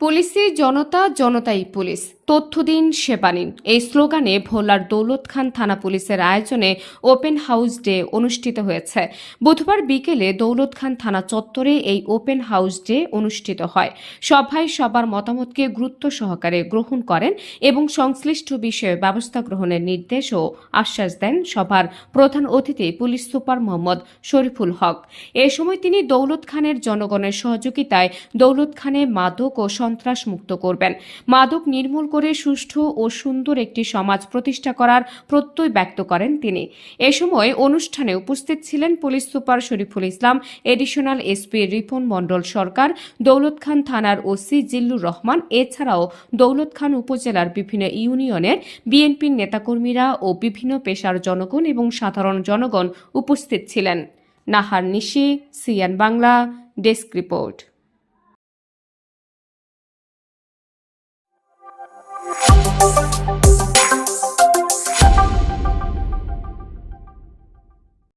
পুলিশি জনতা জনতাই পুলিশ। তথ্য দিন সেবা নিন। এই স্লোগানে ভোলার দৌলত খান থানা পুলিশের আয়োজনে ওপেন হাউস ডে অনুষ্ঠিত হয়েছে। বুধবার বিকেলে দৌলত খান থানা চত্বরে এই ওপেন হাউস ডে অনুষ্ঠিত হয়। সভায় সবার মতামতকে গুরুত্ব সহকারে গ্রহণ করেন এবং সংশ্লিষ্ট বিষয়ে ব্যবস্থা গ্রহণের নির্দেশ ও আশ্বাস দেন সভার প্রধান অতিথি পুলিশ সুপার মোহাম্মদ শরীফুল হক। এ সময় তিনি দৌলত খানের জনগণের সহযোগিতায় দৌলত খানে মাদক ও সন্ত্রাস মুক্ত করবেন। মাদক নির্মূল করে সুষ্ঠু ও সুন্দর একটি সমাজ প্রতিষ্ঠা করার প্রত্যয় ব্যক্ত করেন তিনি। এ সময় অনুষ্ঠানে উপস্থিত ছিলেন police super Shariful Islam, additional SP Ripon Mondal Sarkar, Daulat Khan থানার ওসি জিল্লুর রহমান, এছাড়াও দৌলত খান উপজেলার বিভিন্ন ইউনিয়নের বিএনপির নেতাকর্মীরা ও বিভিন্ন পেশার জনগণ এবং সাধারণ জনগণ উপস্থিত ছিলেন। Nahar Nishi Siyan Bangla, desk report.